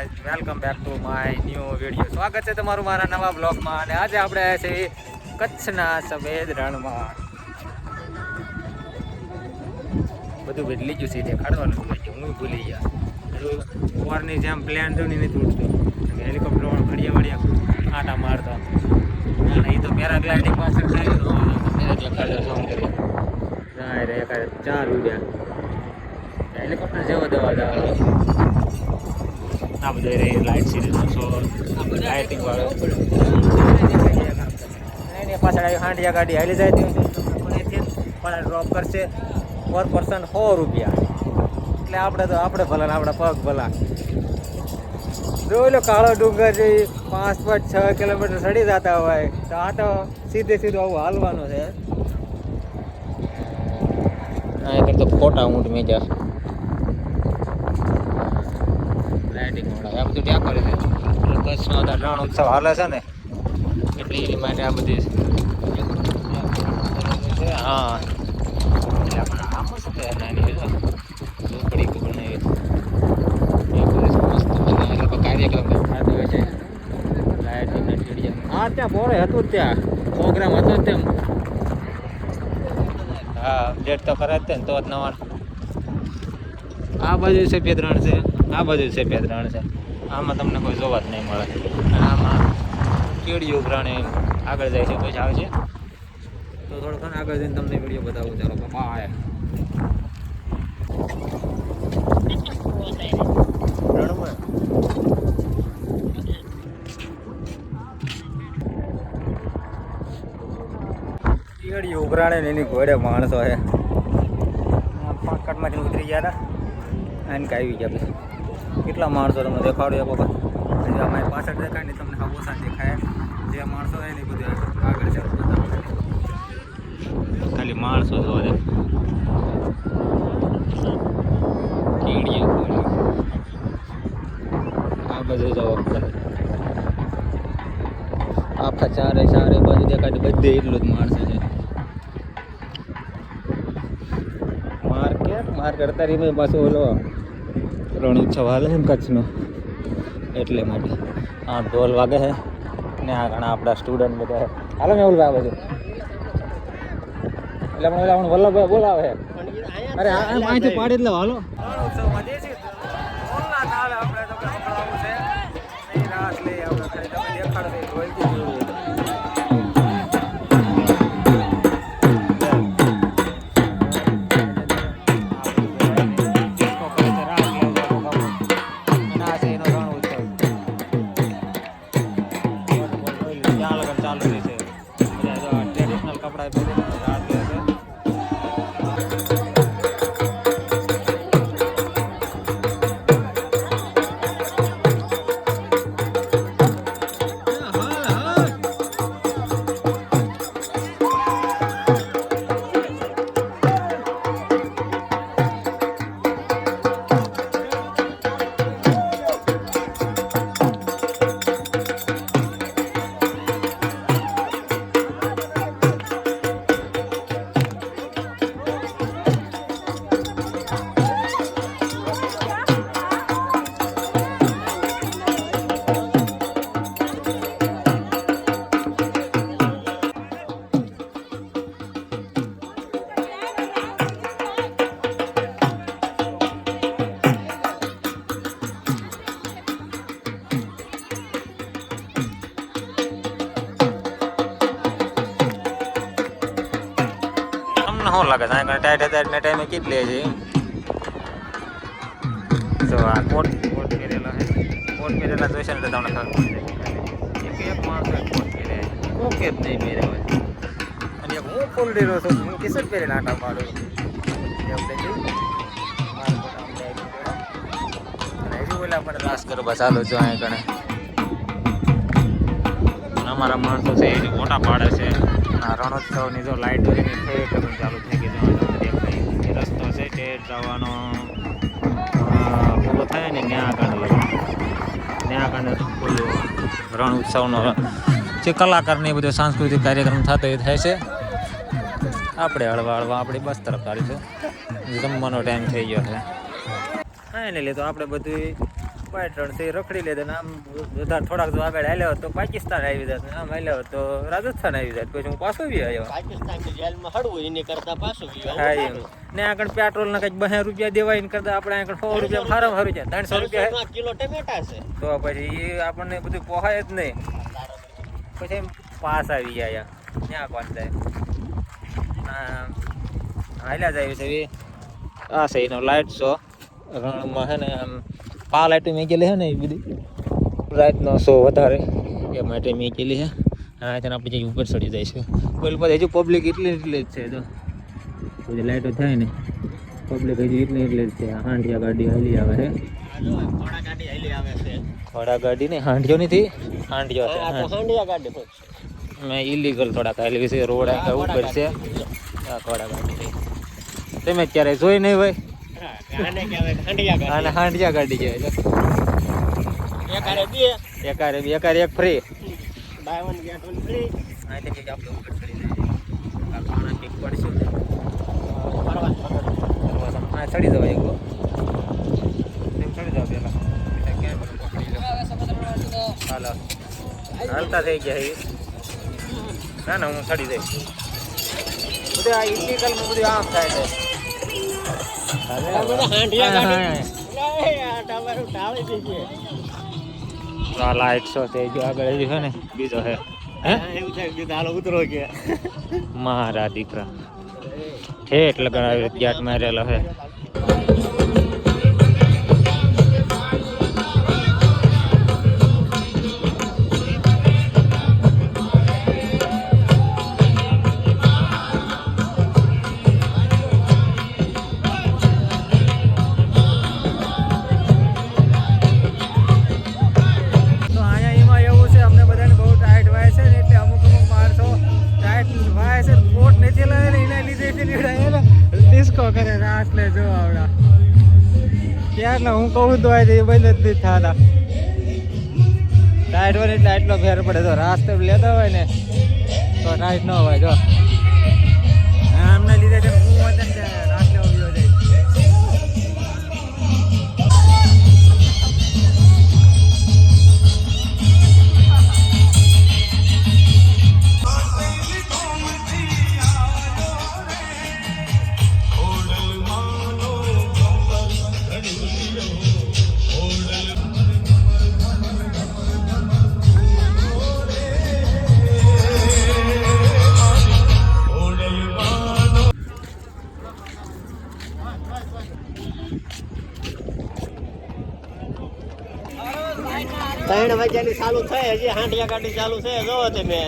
Guys welcome back to my new video સ્વાગત છે તમારું મારા નવા બ્લોગમાં અને આજે આપણે આવ્યા છીએ કચ્છના સફેદ રણમાં. બધું બદલી ગયું છે દેખાડવાનું હું ભૂલી ગયા. ઓરની જેમ પ્લેન તો નહીં તૂટતું હેલિકોપ્ટર વાળો ઘડિયા વળિયા આટા મારતો. અને એ તો પેરાગ્લાઇડિંગ પાસે થાય ચાર ઉડ્યા. હેલિકોપ્ટર જેવો દવા દવા આ બધું રહી લાઇટ સિરીઝ શો લાઇટિંગ વાળો. પાછળ આવી હાંડિયા ગાડી હાલી જાય તેવું પણ ડ્રોપ કરશે પર પર્સન સો રૂપિયા. એટલે આપણે તો આપણે ભલા ને આપણા પગ ભલા. જોઈ લો કાળો ડુંગર જે પાંચ પાંચ છ કિલોમીટર ચડી જતા હોય. તો આ તો સીધે સીધું આવું હાલવાનું છે. આ કરતો ખોટા ઊંટ મેજા લાઇટિંગ વાળા. આ બધું ત્યાં કરે છે. આ રણ ઉત્સવ હાલે છે ને? એટલે માટે આ બધી હા. એટલે આપણે આ મસ્ત નાની છે. ઝૂંપડી બનાવી એ. બધું હા ત્યાં બોરે હતું જ ત્યાં. પ્રોગ્રામ હતો જ તેમ. હા ડેટ તો ખરા જ ને તો જ નવા. આ બાજુ સફેદ રણ છે. આ બધું સફેદ રણ છે. આમાં તમને કોઈ જોવા જ નહીં મળે. અને આમાં કેળીઓ પ્રાણી આગળ જાય છે પછી આવે છે? તો થોડું ઘણું આગળ જઈને તમને વીડિયો બતાવું, ચાલો. પપ્પા કેડિયું ઉભરાણે ને એની ઘોડે માણસો છે. પાકટમાંથી ઉતરી ગયા હતા. આને કાંઈ ગયા પછી. કેટલા માણસો તમને દેખાડ્યો બાબા હજી અમારી પાછળ દેખાય ને તમને હા દેખાય. જે માણસો હોય ને બધું આગળ છે ખાલી માણસો જોવા દે આ બધું જવા આખા ચારે ચારે બાજુ દેખાય બધે એટલું જ માણસો છે. માર્કેટ? માર્કેટ તારી પાછું ઓલો રણ ઉત્સવ હાલે એમ કચ્છનો. એટલે માટે. આ ઢોલ વાગે છે ને આ ઘણા આપણા સ્ટુડન્ટ બધા. હાલો ને ઓલું આવે છે એટલે પણ વલ્લભભાઈ બોલાવે અરે અહીંથી પાડી જ લો હાલો. ચાલુ રહેશે બધા ટ્રેડિશનલ કપડા પહેરીને લે શું લાગે? છે અહીંયા ટાઈટ હતા એટલે ટાઈમે કેટલી છે તો આ કોટ કોટ પહેરેલા છે કોટ પહેરેલા જોઈશે ને તમને ખબર પડી જાય. એક માણસો કોટ પહેરે. હું જ નહીં પહેરે હોય? અને એક હું ફૂલ ડેરો છું, હું કેસર પહેરેલા આટા પાડું ઓલા પણ રાસ ગરબા ચાલુ છે અહીં કણે. અમારા માણસો છે એ મોટા પાડે છે. આ રણોત્સવની જો લાઇટ થઈ એટલે ચાલુ થઈ ગઈ છે દેખાય રસ્તો છે તે જવાનો પૂરો થાય ને ત્યાં આગળ ત્યાં આગળ પેલું રણ ઉત્સવનો, જે કલાકારની બધો સાંસ્કૃતિક કાર્યક્રમ થતો એ થાય છે. આપણે હળવા હળવા આપણી બસ તરફ ચાલીશું જમવાનો ટાઈમ થઈ ગયો છે. હા, એને લીધે આપણે બધું પાટણથી રખડી લે આમ વધારે થોડાક જો આગળ હાલ્યો તો પાકિસ્તાન આવી જાત આમ હાલ્યો તો રાજસ્થાન આવી જાત. પછી હું પાછો બી આવ્યો. પાકિસ્તાનની જેલમાં હડવું એને કરતા પાછો હા એમ. ને આગળ પેટ્રોલ ના કંઈક બહે રૂપિયા દેવાય ને કરતા આપણે આગળ સો રૂપિયા ફારમ સારું છે ત્રણસો રૂપિયા કિલો ટમેટા છે. તો પછી એ આપણને બધું પોહાય જ નહીં. પછી એમ પાસ આવી ગયા ત્યાં પાસ જાય હાલ્યા જાય છે આ એનો લાઇટ શો. રણમાં છે ને આમ પા લાઇટ મેકેલી છે ને એ બધી? રાતનો શો વધારે. એ માટે મેકેલી છે. હા તેને જઈ ઉપર ચડી છે. કોઈ પછી હજુ પબ્લિક એટલી એટલી જ છે તો બધી લાઇટો થાય ને. પબ્લિક હજી એટલી એટલી જ છે. હાંડિયા ગાડી હાલી આવે છે. ઘોડા ગાડી હાલી આવે છે ગાડી ને હાંડિયો નથી હાંડિયો છે મેં ઇલીગલ થોડાક હાલી છે રોડ ઉપર છે. ઘોડા ગાડી તમે અત્યારે જોઈ નહીં હા, આને હાંડિયા ગાડી કહેવાય એક હારે બે એકારે એકારે એક free buy one get one free અહીંથી કંઈક આપણે ઉપર ચડી આ પડશું ચડી જવાય એકલો તેમ ચડી જાવ પેલા. પછી ક્યાં પકડી લો હાલો. હાલતા થઈ ગયા ના ના, હું ચડી જઈશ. બધું આ ઇલીગલ બધું આમ થાય છે. લાઈટ આગળ છે ને બીજો હે. મારા દીકરા. ઠેઠ લગન આવી ક્યાંક મારેલો છે ને એને ડિસ્કો કરે લે જો આવડા. ક્યારના હું કહું તો એ બંધ નથી થતા ટાઈટ હોય ને એટલે આટલો ફેર પડે. તો રાત તો લેતા હોય ને, તો ટાઈટ ન હોય, જો. ત્રણ વાગ્યાની ચાલુ થઈ હજી હાંડિયા ગાડી ચાલુ છે જોવો તમે.